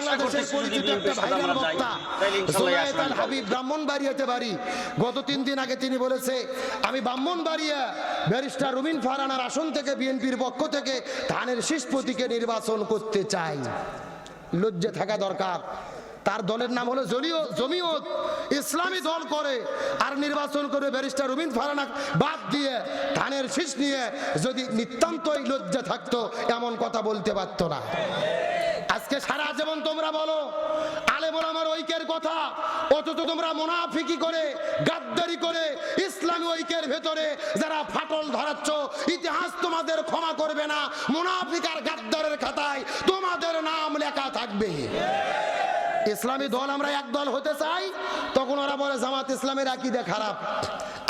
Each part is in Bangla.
বাংলাদেশের পরিচিত একটা ভাইরাল বক্তা জুনায়েদ আল হাবিব ব্রাহ্মণবাড়িয়াতে বাড়ি গত তিন দিন আগে তিনি বলেছে আমি ব্রাহ্মণবাড়িয়া ব্যারিস্টার রুমিন ফারানার আসন থেকে বিএনপির পক্ষ থেকে ধানের শীষ প্রতীকে নির্বাচন করতে চাই। লজ্জা থাকা দরকার। তার দলের নাম হলো জলিও জমিয়ত ইসলামী দল করে আর নির্বাচন করে ব্যারিস্টার রবীন্দ্র ফারানাক বাদ দিয়ে ধানের শীষ নিয়ে যদি নিতান্তই লজ্জা থাকতো এমন কথা বলতে পারতো না। আজকে সারা জীবন তোমরা বলো আলে বলো আমার ঐক্যের কথা, অথচ তোমরা মোনাফিকি করে, গাদ্দারি করে, ইসলামী ঐক্যের ভেতরে যারা ফাটল ধরাচ্ছ, ইতিহাস তোমাদের ক্ষমা করবে না, মোনাফিক আর গাদ্দারের খাতায় তোমাদের নাম লেখা থাকবে। ইসলামী দল আমরা এক দল হতে চাই, তখন ওরা বলে জামাত ইসলামের আকিদে খারাপ।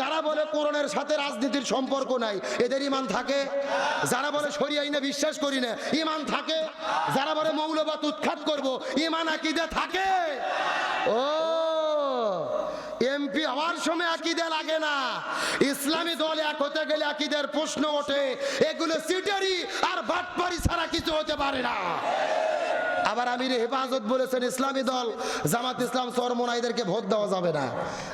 যারা বলে কোরআনের সাথে রাজনীতির সম্পর্ক নাই, এদের ইমান থাকে? যারা বলে সরি আইনে বিশ্বাস করি না ইমান থাকে? যারা বলে মৌলবাদ উৎখাত করব ইমান আকিদে থাকে? ও, এমপি হওয়ার সময় আকিদে লাগে না। ইসলামী দল এক হতে গেলে আকিদের প্রশ্ন ওঠে, এগুলো সিটারি আর বাটপারি ছাড়া কিছু হতে পারে না। আবার আমির হেফাজত বলেছেন, ইসলামী দল, জামাত ইসলাম চরমোনাইদেরকে ভোট দেওয়া যাবে না।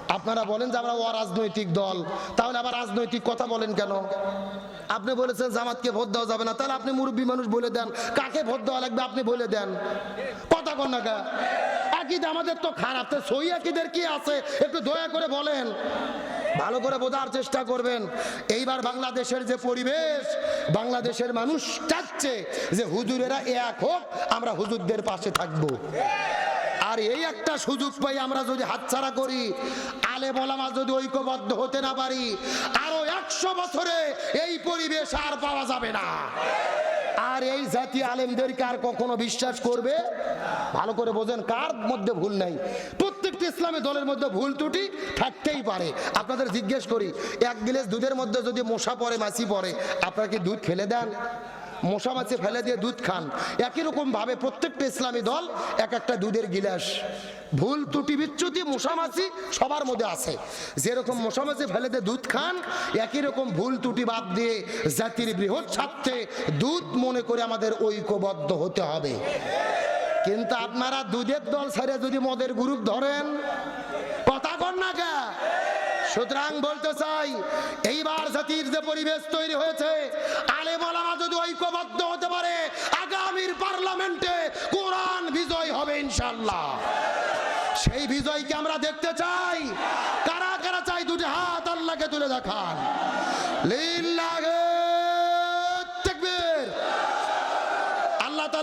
আপনারা বলেন যে, আমরা অরাজনৈতিক দল। তাহলে আবার রাজনৈতিক কথা বলেন কেন? আপনি বলেছেন জামাতকে ভোট দেওয়া যাবে না। তাহলে আপনি মুরব্বী মানুষ বলে দেন। কাকে ভোট দেওয়া লাগবে আপনি বলে দেন। কথা কন না আমাদের তো খারাপ। তো আকিদের কি আছে? একটু দয়া করে বলেন। ভালো করে বোঝার চেষ্টা করবেন। এইবার বাংলাদেশের যে পরিবেশ, বাংলাদেশের মানুষ চাচ্ছে যে হুজুরেরা এক হোক, আমরা হুজুরদের পাশে থাকব। আর এই একটা সুযোগ পাই আমরা যদি হাতছাড়া করি আলে বলামা যদি ঐক্যবদ্ধ হতে না পারি, আরও একশো বছরে এই পরিবেশ আর পাওয়া যাবে না। আর এই জাতি আলেমদেরকে আর কখনো বিশ্বাস করবে? ভালো করে বোঝেন, কার মধ্যে ভুল নাই। প্রত্যেকটি ইসলামী দলের মধ্যে ভুল ত্রুটি থাকতেই পারে। আপনাদের জিজ্ঞেস করি, এক গিলাস দুধের মধ্যে যদি মশা পড়ে, মাছি পড়ে, আপনারা কি দুধ ফেলে দেন? মশা, মাছি ফেলে দিয়ে দুধ খান। একই রকম ভাবে প্রত্যেকটা ইসলামী দল এক একটা দুধের গিলাস। ভুল ত্রুটি বিচ্যুতি মশামাছি সবার মধ্যে আছে। যেরকম মশামাছি ফেলে দিয়ে দুধ খান, একই রকম ভুল ত্রুটি বাদ দিয়ে জাতির বৃহৎ স্বার্থে দুধ মনে করে আমাদের ঐক্যবদ্ধ হতে হবে। কিন্তু আপনারা দুধের দল ছেড়ে যদি মদের গ্রুপ ধরেন, কথা কর না কে? সুতরাং বলতে চাই, এইবার জাতির যে পরিবেশ তৈরি হয়েছে আলে বলামা যদি ঐক্যবদ্ধ হতে পারে, আগামীর পার্লামেন্টে কোরআন বিজয় হবে ইনশাল্লাহ সেই বিজয়কে আমরা দেখতে চাই? কারা কারা চাই দুটি হাত আল্লাহকে তুলে দেখান? লিল্লাহে তাকবীর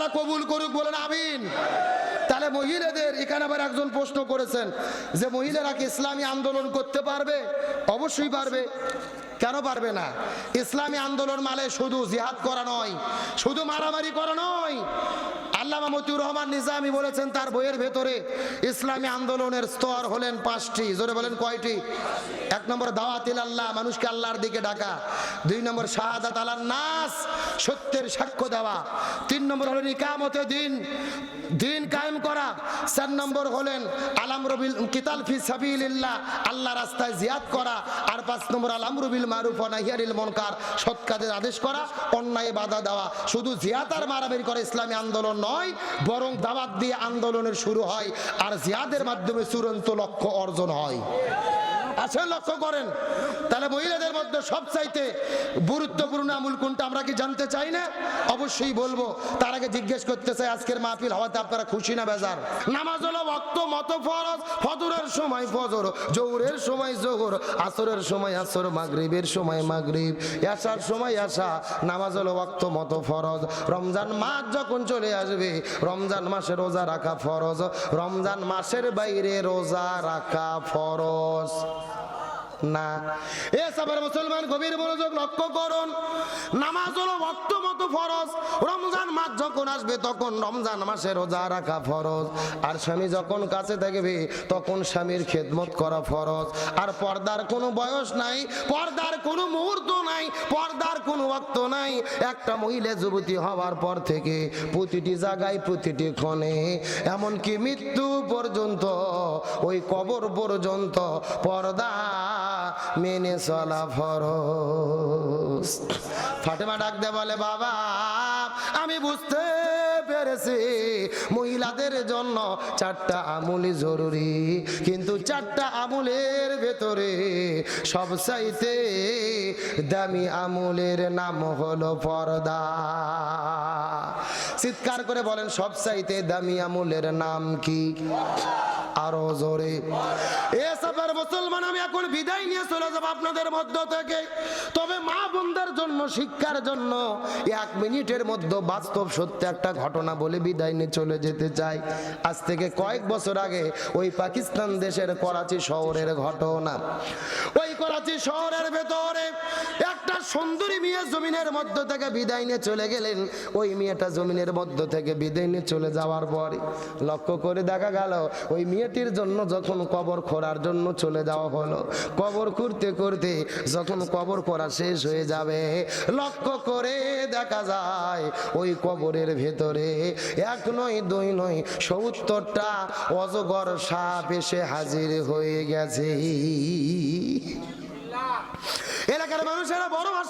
আল্লাহ কবুল করুক, বলেন আমিন। তাহলে মহিলাদের এখানে আবার একজন প্রশ্ন করেছেন যে মহিলারা কি ইসলামী আন্দোলন করতে পারবে? অবশ্যই পারবে। কেন পারবে না? ইসলামী আন্দোলন মানে শুধু জিহাদ করা নয়, শুধু মারামারি করা নয় আল্লামা মতিউর রহমান নিজামি বলেছেন, তার বইয়ের ভেতরে ইসলামী আন্দোলনের স্তর হলেন পাঁচটি। জোরে বলেন কয়টি? এক নম্বর দাওয়াতিল আল্লাহ মানুষকে আল্লাহর দিকে ডাকা। দুই নম্বর, শাহাদাত আলার নাস, সত্যের সাক্ষ্য দেওয়া। তিন নম্বর হলেন ইকামতে দিন। দিন কায়েম করা। চার নম্বর হলেন আলামরবিল কিতাল ফি সাবিলিল্লাহ, আল্লাহ রাস্তায় জিয়াদ করা। আর পাঁচ নম্বর আলামরবিল মারুফ ও নাহিয়ারিল মনকার, সৎ কাজের আদেশ করা, অন্যায় বাধা দেওয়া। শুধু জিয়াদ আর মারামারি করে ইসলামী আন্দোলন নয়, বরং দাওয়াত দিয়ে আন্দোলনের শুরু হয়, আর জিয়াদের মাধ্যমে চূড়ান্ত লক্ষ্য অর্জন হয়। আসেন লক্ষ্য করেন। তাহলে মহিলাদের মধ্যে সবচাইতে গুরুত্বপূর্ণ আমুল কোনটা আমরা কি জানতে চাই না? অবশ্যই বলব। তার আগে জিজ্ঞেস করতে চাই, আজকের মাহফিল হওয়াতে আপনারা খুশি না বেজার? নামাজ হলো ভক্ত, মত ফরজ, ফজরের সময় ফজর জৌরের সময় জোহর, আসরের সময় আসর, মাগরিবের সময় মাগরিব এসার সময় এসা নামাজ হলো ভক্ত, মত ফরজ। রমজান মাস যখন চলে আসবে, রমজান মাসে রোজা রাখা ফরজ। রমজান মাসের বাইরে রোজা রাখা ফরজ। না। এ সাবার মুসলমান গভীর মনোযোগ লক্ষ্য করুন। নামাজ হলো ভক্ত মতো ফরজ। রমজান মাস যখন আসবে, তখন রমজান মাসে রোজা রাখা ফরজ। আর স্বামী যখন কাছে থাকবে তখন স্বামীর খেদমত করা ফরজ। আর পর্দার কোনো বয়স নাই, পর্দার কোনো মুহূর্ত নাই, পর্দার কোনো ওয়াক্ত নাই। একটা মহিলা যুবতী হওয়ার পর থেকে প্রতিটি জায়গায়, প্রতিটি ক্ষণে, এমনকি মৃত্যু পর্যন্ত, ওই কবর পর্যন্ত পর্দা মেনে চলা ফরজ। ফাতেমা ডাক দে বলে, বাবা, আমি বুঝতে পেরেছি, মহিলাদের জন্য চারটা আমুলি জরুরি। কিন্তু চারটা আমুলের ভেতরে সবচাইতে দামি আমুলের নাম হলো পর্দা। চিৎকার করে বলেন, সবচাইতে দামি আমুলের নাম কি? আরও জোরে। এ মুসলমান, আমি এখন বিদায় নিয়ে চলে যাব আপনাদের মধ্য থেকে। তবে মা বোনদের জন্য, শিক্ষার জন্য এক মিনিটের মধ্যে বাস্তব সত্য একটা ঘটনা বলে বিদায় নিয়ে চলে যেতে চাই। আজ থেকে কয়েক বছর আগে ওই পাকিস্তান দেশের করাচি শহরের ঘটনা। ওই করাচি শহরের ভেতরে একটা সুন্দরী মেয়ে জমিনের মধ্য থেকে বিদায় নিয়ে চলে গেলেন। ওই মেয়েটা জমিনের মধ্য থেকে বিদায় নিয়ে চলে যাওয়ার পরে লক্ষ্য করে দেখা গেল, ওই মেয়েটির জন্য যখন কবর খোঁড়ার জন্য চলে যাওয়া হলো, কবর করতে করতে যখন কবর করা শেষ হয়ে যাবে, লক্ষ্য করে দেখা যায় ওই কবরের ভেতরে এক নয়, দুই নয়, সত্তরটা অজগর সাপ এসে হাজির হয়ে গেছে।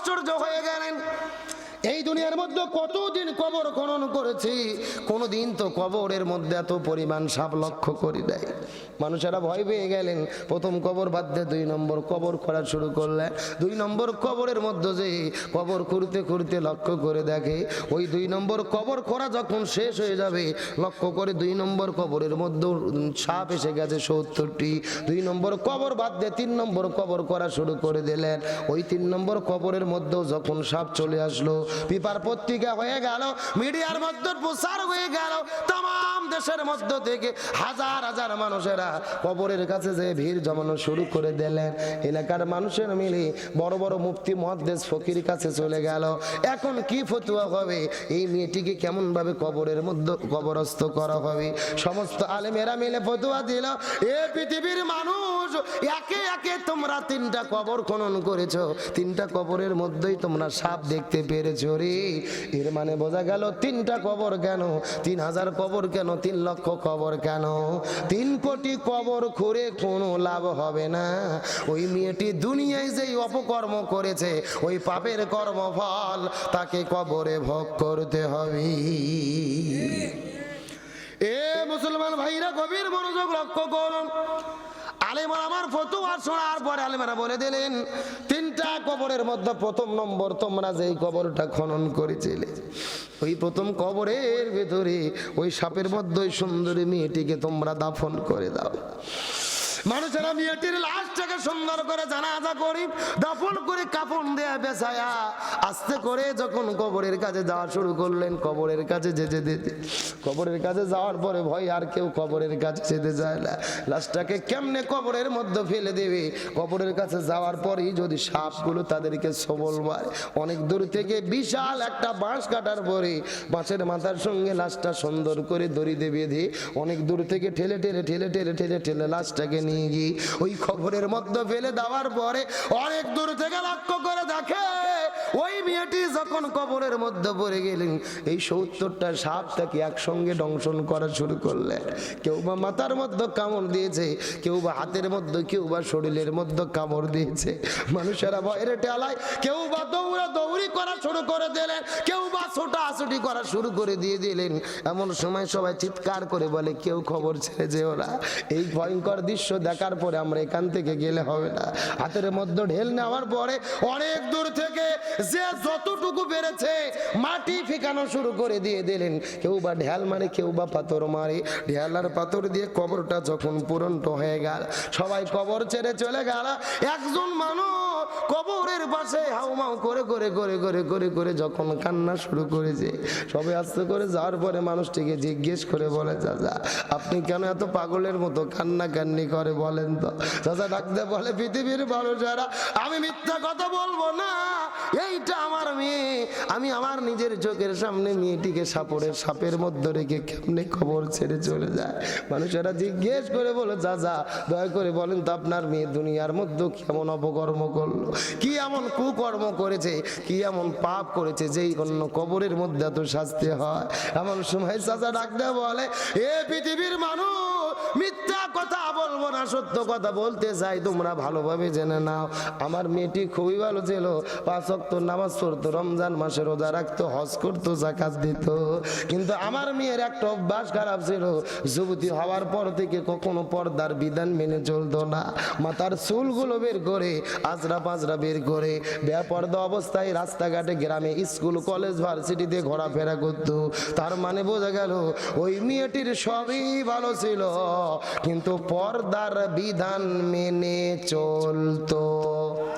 আশ্চর্য হয়ে গেলেন। দুনিয়ার মধ্যে কতদিন কবর খনন করেছি, কোনোদিন তো কবরের মধ্যে এত পরিমাণ সাপ লক্ষ্য করি দেয় মানুষেরা ভয় পেয়ে গেলেন, প্রথম কবর বাদ দিয়ে দুই নম্বর কবর করা শুরু করলে দুই নম্বর কবরের মধ্যে যে কবর খুঁড়তে খুঁড়তে লক্ষ্য করে দেখে, ওই দুই নম্বর কবর করা যখন শেষ হয়ে যাবে, লক্ষ্য করে দুই নম্বর কবরের মধ্যে সাপ এসে গেছে সত্তরটি। দুই নম্বর কবর বাদ দিয়ে তিন নম্বর কবর করা শুরু করে দিলেন। ওই তিন নম্বর কবরের মধ্যেও যখন সাপ চলে আসলো, পেপার পত্রিকা হয়ে গেল, মিডিয়ার মধ্যে প্রচার হয়ে গেল তাম দেশের মধ্য থেকে হাজার হাজার মানুষেরা কবরের কাছে যে ভিড় জমানো শুরু করে দিলেন। এলাকার মানুষের মিলে বড় বড় মুফতি মহাদেশ ফকির কাছে চলে গেল। এখন কি ফতুয়া হবে? এই মেয়েটিকে কেমন ভাবে কবরের মধ্যে, কবরস্থ করা হবে? সমস্ত আলেমেরা মিলে ফতুয়া দিল, এ পৃথিবীর মানুষ, একে একে তোমরা তিনটা কবর খনন করেছ, তিনটা কবরের মধ্যেই তোমরা সাপ দেখতে পেরেছ রে। এর মানে বোঝা গেল তিনটা কবর কেন? তিন হাজার কবর কেন? তিন লক্ষ কবর কেন? তিন কোটি কবর খুঁড়ে কোনো লাভ হবে না। ওই মেয়েটি দুনিয়ায় যেই অপকর্ম করেছে, ওই পাপের কর্মফল তাকে কবরে ভোগ করতে হবে। এ মুসলমান ভাইরা, গভীর মনোযোগ লক্ষ্য করুন। আলেমার আমার ফতুয়া শোনার পরে আলেমারা বলে দিলেন, তিনটা কবরের মধ্যে প্রথম নম্বর তোমরা যেই কবরটা খনন করেছিলে, ওই প্রথম কবরের ভেতরে ওই সাপের মধ্যে ওই সুন্দরী মেয়েটিকে তোমরা দাফন করে দাও। মানুষেরা মেয়েটির লাশটাকে সুন্দর করে জানাজা করি, দাফন করে, কাফন দেয়া বেসায়া। আস্তে করে যখন কবরের কাছে যাওয়া শুরু করলেন, কবরের কাছে যেতে যেতে কবরের কাছে যাওয়ার পরে ভয় আর কেউ কবরের কাছে যেতে যায় না। লাশটাকে কেমনে কবরের মধ্যে ফেলে দেবে? কবরের কাছে যাওয়ার পরেই যদি সাপগুলো তাদেরকে সবল মারে। অনেক দূর থেকে বিশাল একটা বাঁশ কাটার পরে বাঁশের মাথার সঙ্গে লাশটা সুন্দর করে দড়ি দেবে বেঁধে অনেক দূর থেকে ঠেলে ঠেলে ঠেলে ঠেলে ঠেলে ঠেলে লাশটাকে নিয়ে ওই খবরের মধ্যে ফেলে দেওয়ার পরে অনেক দূর থেকে লক্ষ্য করে দেখে। ওই মেয়েটি যখন কবরের মধ্যে পড়ে গেলেন, এই সত্তরটা সাপ তাকে একসঙ্গে দংশন করা শুরু করলেন। কেউ বা মাথার মধ্যে কামড় দিয়েছে, কেউ বা হাতের মধ্যে, কেউ বা শরীরের মধ্যে কামড় দিয়েছে। মানুষেরা ভয়ের টেলায় কেউ বা দৌড়া দৌড়ি করা শুরু করে দিলেন, কেউ বা ছোটা ছোটাছুটি করা শুরু করে দিয়ে দিলেন। এমন সময় সবাই চিৎকার করে বলে, কেউ খবর ছেড়ে যেও না। এই ভয়ঙ্কর দৃশ্য দেখার পরে আমরা এখান থেকে গেলে হবে না। হাতের মধ্যে ঢেল নেওয়ার পরে অনেক দূর থেকে যে যতটুকু বেড়েছে মাটি ফেকানো শুরু করে দিয়ে দিলেন। কেউ বা ঢেল মারে, কেউ বা পাথর মারে। ঢেল আর পাথর দিয়ে কবরটা যখন পূরন্ত হয়ে গেল, সবাই কবর ছেড়ে চলে গেল। একজন মানুষ কবরের পাশে হাউমাউ করে করে করে করে করে করে যখন কান্না শুরু করেছে, সবে আস্তে করে যাওয়ার পরে মানুষটিকে জিজ্ঞেস করে বলে, চাচা, আপনি কেন এত পাগলের মতো কান্না কান্নি করে বলেন তো? চাচা ডাকতে বলে, পৃথিবীর মানুষেরা, আমি মিথ্যা কথা বলব না। এইটা আমার মেয়ে। আমি আমার নিজের চোখের সামনে মেয়েটিকে সাপড়ের সাপের মধ্যে রেখে কেমনে খবর ছেড়ে চলে যায়? মানুষেরা জিজ্ঞেস করে বলে চাচা দয়া করে বলেন তো আপনার মেয়ে দুনিয়ার মধ্যে কেমন অপকর্ম করল? কি এমন কুকর্ম করেছে? কি এমন পাপ করেছে যেই অন্য কবরের মধ্যে এত শাস্তি হয়? এমন সময় চাচা ডাকতে বলে, এ পৃথিবীর মানুষ মিথ্যা কথা বলব না, সত্য কথা বলতে চাই, তোমরা ভালোভাবে জেনে নাও। আমার মেয়েটি খুবই ভালো ছিল, পাঁচ অক্ত নামাজ পড়তো, রমজান মাসে রোজা রাখতো, হজ করতো জাকাত দিত। কিন্তু আমার মেয়ের একটা অভ্যাস খারাপ ছিল, যুবতী হওয়ার পর থেকে কখনো পর্দার বিধান মেনে চলতো না। মাথার চুলগুলো বের করে আজরা পাজরা বের করে, বেপর্দা অবস্থায় রাস্তাঘাটে গ্রামে স্কুল, কলেজ, ভার্সিটিতে ঘোরাফেরা করতো। তার মানে বোঝা গেল, ওই মেয়েটির সবই ভালো ছিল। কিন্তু পর্দার বিধান মেনে চলতো।